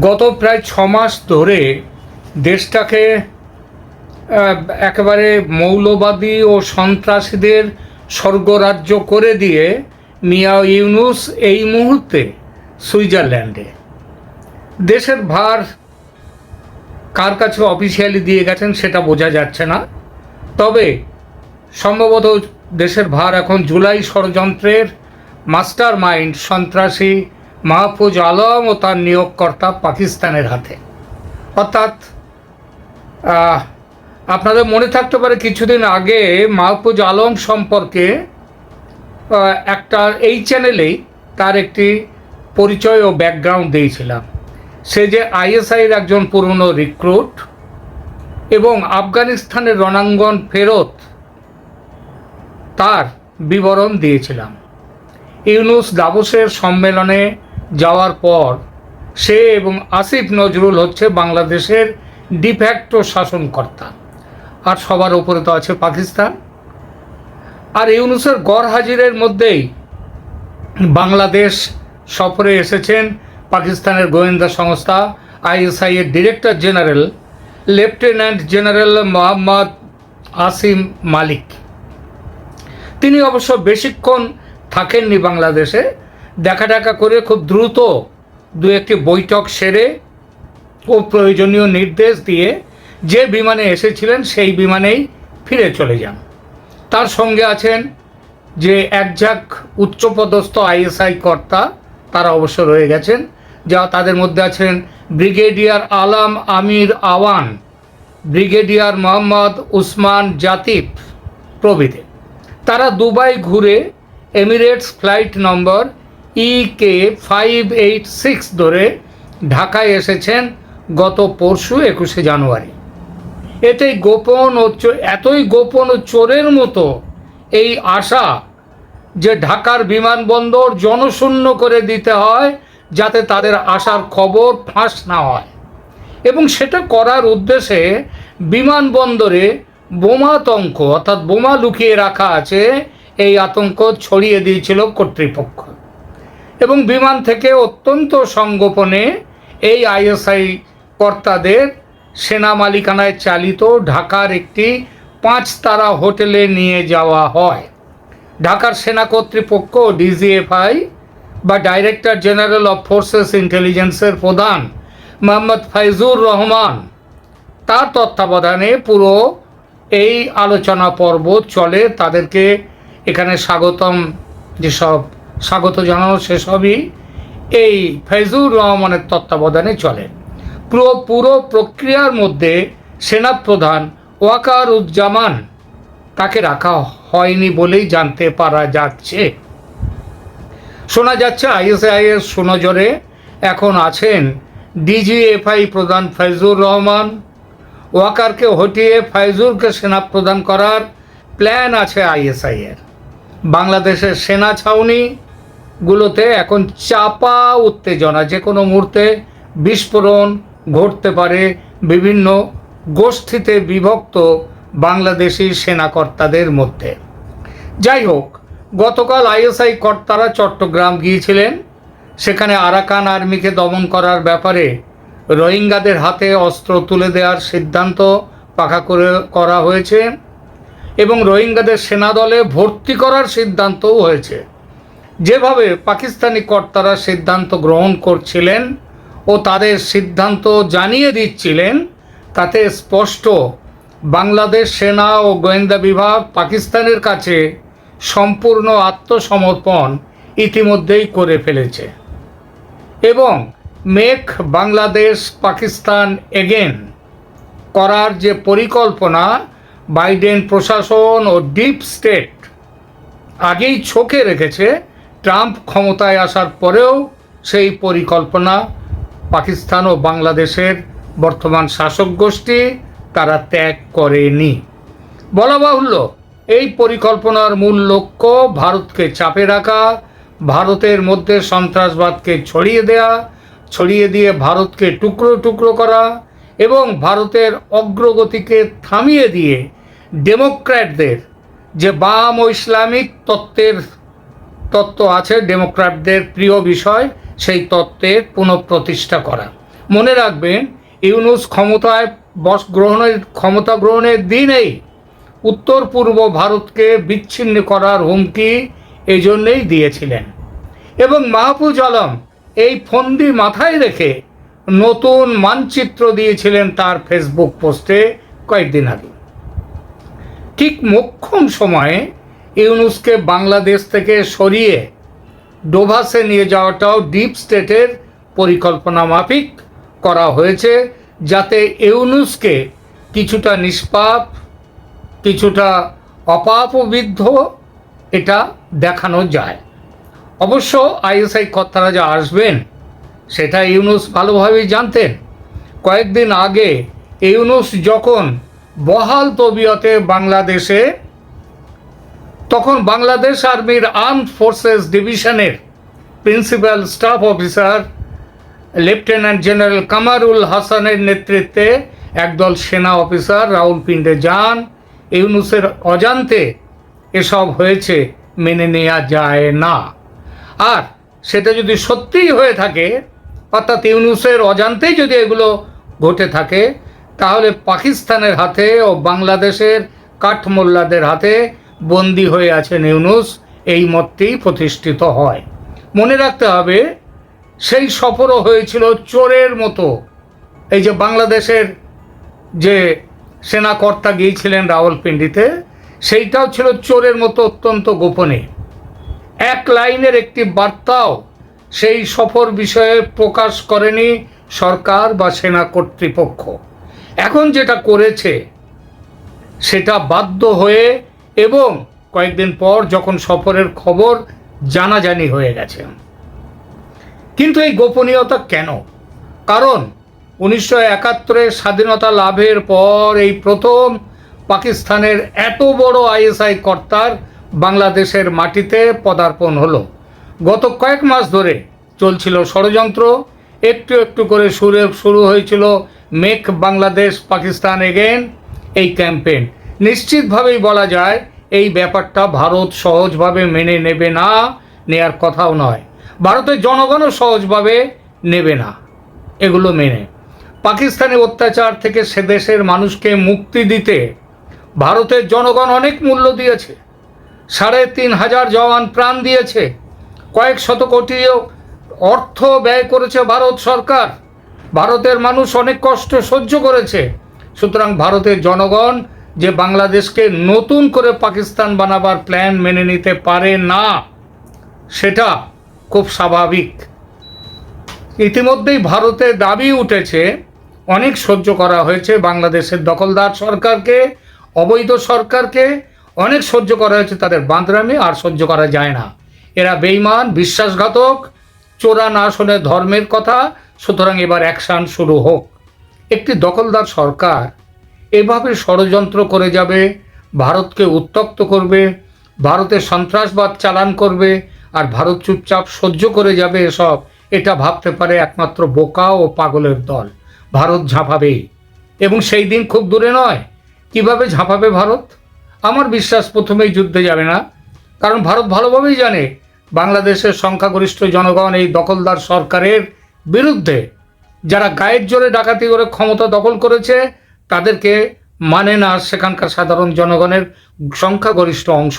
গত প্রায় ছ মাস ধরে দেশটাকে একেবারে মৌলবাদী ও সন্ত্রাসীদের স্বর্গরাজ্য করে দিয়ে মিয়া ইউনুস এই মুহূর্তে সুইজারল্যান্ডে। দেশের ভার কার কাছে অফিসিয়ালি দিয়ে গেছেন সেটা বোঝা যাচ্ছে না। তবে সম্ভবত দেশের ভার এখন জুলাই ষড়যন্ত্রের মাস্টার মাইন্ড সন্ত্রাসী মাহফুজ আলম ও তার নিয়োগকর্তা পাকিস্তানের হাতে। অর্থাৎ আপনাদের মনে থাকতে পারে কিছুদিন আগে মাহফুজ আলম সম্পর্কে একটা, এই চ্যানেলেই তার একটি পরিচয় ও ব্যাকগ্রাউন্ড দিয়েছিলাম। সে যে আইএসআইয়ের একজন পুরনো রিক্রুট এবং আফগানিস্তানের রণাঙ্গন ফেরত তার বিবরণ দিয়েছিলাম। ইউনুস দাবসের সম্মেলনে যাওয়ার পর সে এবং আসিফ নজরুল হচ্ছে বাংলাদেশের ডিফ্যাক্টো শাসনকর্তা। আর সবার উপরে তো আছে পাকিস্তান। আর ইউনুসের গড় হাজিরের মধ্যেই বাংলাদেশ সফরে এসেছেন পাকিস্তানের গোয়েন্দা সংস্থা আইএসআই এর director general lieutenant general Mohammad Asim Malik. তিনি অবশ্য বেশিক্ষণ থাকেননি বাংলাদেশে দেখা টাকা করে খুব দ্রুত দু একটি বৈঠক সেরে ও প্রয়োজনীয় নির্দেশ দিয়ে যে বিমানে এসেছিলেন সেই বিমানেই ফিরে চলে যান। তার সঙ্গে আছেন যে একঝাক উচ্চপদস্থ আইএসআই কর্তা, তারা অবশ্য রয়ে গেছেন, যা তাদের মধ্যে আছেন ব্রিগেডিয়ার আলাম আমির আওয়ান, ব্রিগেডিয়ার মোহাম্মদ উসমান জাতিফ প্রভৃতি। তারা দুবাই ঘুরে Emirates flight number E K five eight six ধরে ঢাকায় এসেছেন গত পরশু একুশে জানুয়ারি। এতেই গোপন ও এতই গোপন ও চোরের মতো এই আশা যে ঢাকার বিমানবন্দর জনশূন্য করে দিতে হয়, যাতে তাদের আসার খবর ফাঁস না হয়। এবং সেটা করার উদ্দেশ্যে বিমানবন্দরে বোমাতঙ্ক অর্থাৎ বোমা লুকিয়ে রাখা আছে, এই আতঙ্ক ছড়িয়ে দিয়েছিল কর্তৃপক্ষ। এবং বিমান থেকে অত্যন্ত সংগোপনে এই আইএসআই কর্তাদের সেনা মালিকানায় চালিত ঢাকার একটি পাঁচ তারা হোটেলে নিয়ে যাওয়া হয়। ঢাকার সেনা কর্তৃপক্ষ, ডিজিএফআই বা ডাইরেক্টর জেনারেল অফ ফোর্সেস ইন্টেলিজেন্সের প্রধান মোহাম্মদ ফাইজুর রহমান, তার তত্ত্বাবধানে পুরো এই আলোচনা পর্ব চলে। তাদেরকে এখানে স্বাগতম যেসব স্বাগত জানানো সেসবই এই ফৈজুর রহমানের তত্ত্বাবধানে চলে। পুরো পুরো প্রক্রিয়ার মধ্যে সেনাপ্রধান ওয়াকারুজ্জামান তাকে রাখা হয়নি বলেই জানতে পারা যাচ্ছে। শোনা যাচ্ছে আইএসআই এর সুনজরে এখন আছেন ডিজিএফআই প্রধান ফৈজুর রহমান। ওয়াকারকে হটিয়ে ফাইজুরকে সেনা প্রদান করার প্ল্যান আছে আইএসআই এর বাংলাদেশের সেনা ছাউনিগুলোতে এখন চাপা উত্তেজনা। যে কোনো মুহূর্তে বিস্ফোরণ ঘটতে পারে। বিভিন্ন গোষ্ঠীতে বিভক্ত বাংলাদেশি সেনাকর্তাদের মধ্যে। যাই হোক, গতকাল আইএসআই কর্তারা চট্টগ্রাম গিয়েছিলেন। সেখানে আরাকান আর্মিকে দমন করার ব্যাপারে রোহিঙ্গাদের হাতে অস্ত্র তুলে দেওয়ার সিদ্ধান্ত পাকা করে করা হয়েছে এবং রোহিঙ্গাদের সেনাদলে ভর্তি করার সিদ্ধান্তও হয়েছে। যেভাবে পাকিস্তানি কর্তারা সিদ্ধান্ত গ্রহণ করছিলেন ও তাদের সিদ্ধান্ত জানিয়ে দিচ্ছিলেন, তাতে স্পষ্ট বাংলাদেশ সেনা ও গোয়েন্দা বিভাগ পাকিস্তানের কাছে সম্পূর্ণ আত্মসমর্পণ ইতিমধ্যেই করে ফেলেছে। এবং মেক বাংলাদেশ পাকিস্তান এগেন করার যে পরিকল্পনা বাইডেন প্রশাসন ও ডিপ স্টেট আগেই চোখে রেখেছে ট্রাম্প ক্ষমতায় আসার পরেও সেই পরিকল্পনা পাকিস্তান ও বাংলাদেশের বর্তমান শাসক গোষ্ঠী তারা ত্যাগ করেনি। বলা বাহুল্য, এই পরিকল্পনার মূল লক্ষ্য ভারতকে চাপে রাখা, ভারতের মধ্যে সন্ত্রাসবাদকে ছড়িয়ে দেয়া, ছড়িয়ে দিয়ে ভারতকে টুকরো টুকরো করা এবং ভারতের অগ্রগতিকে থামিয়ে দিয়ে ডেমোক্র্যাটদের যে বাম ও ইসলামিক তত্ত্বের তত্ত্ব আছে, ডেমোক্র্যাটদের প্রিয় বিষয়, সেই তত্ত্বের পুনঃপ্রতিষ্ঠা করা। মনে রাখবেন, ইউনুস ক্ষমতায় বস গ্রহণের, ক্ষমতা গ্রহণের দিনেই উত্তর পূর্ব ভারতকে বিচ্ছিন্ন করার হুমকি এই জন্যেই দিয়েছিলেন। এবং মাহফুজ আলম এই ফন্দি মাথায় রেখে নতুন মানচিত্র দিয়েছিলেন তার ফেসবুক পোস্টে কয়েকদিন আগে। ঠিক মোক্ষম সময়ে ইউনুসকে বাংলাদেশ থেকে সরিয়ে ডোভাসে নিয়ে যাওয়াটাও ডিপ স্টেটের পরিকল্পনা মাফিক করা হয়েছে, যাতে ইউনুসকে কিছুটা নিষ্পাপ, কিছুটা অপাপবিদ্ধ এটা দেখানো যায়। অবশ্য আইএসআই কর্তারা যা আসবেন, সেটা ইউনুস ভালোভাবেই জানতেন। কয়েকদিন আগে ইউনুস যখন বহাল তবিয়তে বাংলাদেশে তখন বাংলাদেশ আর্মির আর্মড ফোর্সেস ডিভিশনের principal staff officer, lieutenant general Kamrul হাসানের নেতৃত্বে একদল সেনা অফিসার রাউলপিন্ডে যান। ইউনুসের অজান্তে এসব হয়েছে, মেনে নেওয়া যায় না। আর সেটা যদি সত্যিই হয়ে থাকে, অর্থাৎ ইউনুসের অজান্তেই যদি এগুলো ঘটে থাকে, তাহলে পাকিস্তানের হাতে ও বাংলাদেশের কাঠমোল্লাদের হাতে বন্দি হয়ে আছেন ইউনুস, এই মতটি প্রতিষ্ঠিত হয়। মনে রাখতে হবে, সেই সফরও হয়েছিল চোরের মতো। এই যে বাংলাদেশের যে সেনাকর্তা গিয়েছিলেন রাওয়ালপিন্ডিতে, সেইটাও ছিল চোরের মতো অত্যন্ত গোপনে। এক লাইনের একটি বার্তাও সেই সফর বিষয়ে প্রকাশ করেনি সরকার বা সেনা কর্তৃপক্ষ। এখন যেটা করেছে, সেটা বাধ্য হয়ে এবং কয়েকদিন পর যখন সফরের খবর জানাজানি হয়ে গেছে। কিন্তু এই গোপনীয়তা কেন? কারণ উনিশশো একাত্তরের স্বাধীনতা লাভের পর এই প্রথম পাকিস্তানের এত বড় আইএসআই কর্তার বাংলাদেশের মাটিতে পদার্পণ হলো। গত কয়েক মাস ধরে চলছিল ষড়যন্ত্র, একটু একটু করে শুরু শুরু হয়েছিল মেক বাংলাদেশ পাকিস্তান এগেন এই ক্যাম্পেইন নিশ্চিতভাবেই বলা যায়, এই ব্যাপারটা ভারত সহজভাবে মেনে নেবে না, নেয়ার কথাও নয়। ভারতের জনগণও সহজভাবে নেবে না এগুলো মেনে। পাকিস্তানি অত্যাচার থেকে সে দেশের মানুষকে মুক্তি দিতে ভারতের জনগণ অনেক মূল্য দিয়েছে। সাড়ে তিন হাজার জওয়ান প্রাণ দিয়েছে। কয়েক শত কোটি অর্থ ব্যয় করেছে ভারত সরকার। ভারতের মানুষ অনেক কষ্ট সহ্য করেছে। সুতরাং ভারতের জনগণ যে বাংলাদেশকে নতুন করে পাকিস্তান বানাবার প্ল্যান মেনে নিতে পারে না, সেটা খুব স্বাভাবিক। ইতিমধ্যেই ভারতে দাবি উঠেছে, অনেক সহ্য করা হয়েছে বাংলাদেশের দখলদার সরকারকে, অবৈধ সরকারকে, অনেক সহ্য করা হয়েছে তাদের বাঁদরামি, আর সহ্য করা যায় না। এরা বেইমান বিশ্বাসঘাতক, চোরা না শোনে ধর্মের কথা, সুতরাং এবার অ্যাকশান শুরু হোক। একটি দখলদার সরকার এভাবে ষড়যন্ত্র করে যাবে, ভারতকে উত্তক্ত করবে, ভারতের সন্ত্রাসবাদ চালান করবে আর ভারত চুপচাপ সহ্য করে যাবে এসব, এটা ভাবতে পারে একমাত্র বোকা ও পাগলের দল। ভারত ঝাঁপাবেই এবং সেই দিন খুব দূরে নয়। কীভাবে ঝাঁপাবে ভারত? আমার বিশ্বাস প্রথমেই যুদ্ধে যাবে না। কারণ ভারত ভালোভাবেই জানে, বাংলাদেশের সংখ্যাগরিষ্ঠ জনগণ এই দখলদার সরকারের বিরুদ্ধে, যারা গায়ের জোরে ডাকাতি করে ক্ষমতা দখল করেছে তাদেরকে মানে না সেখানকার সাধারণ জনগণের সংখ্যাগরিষ্ঠ অংশ।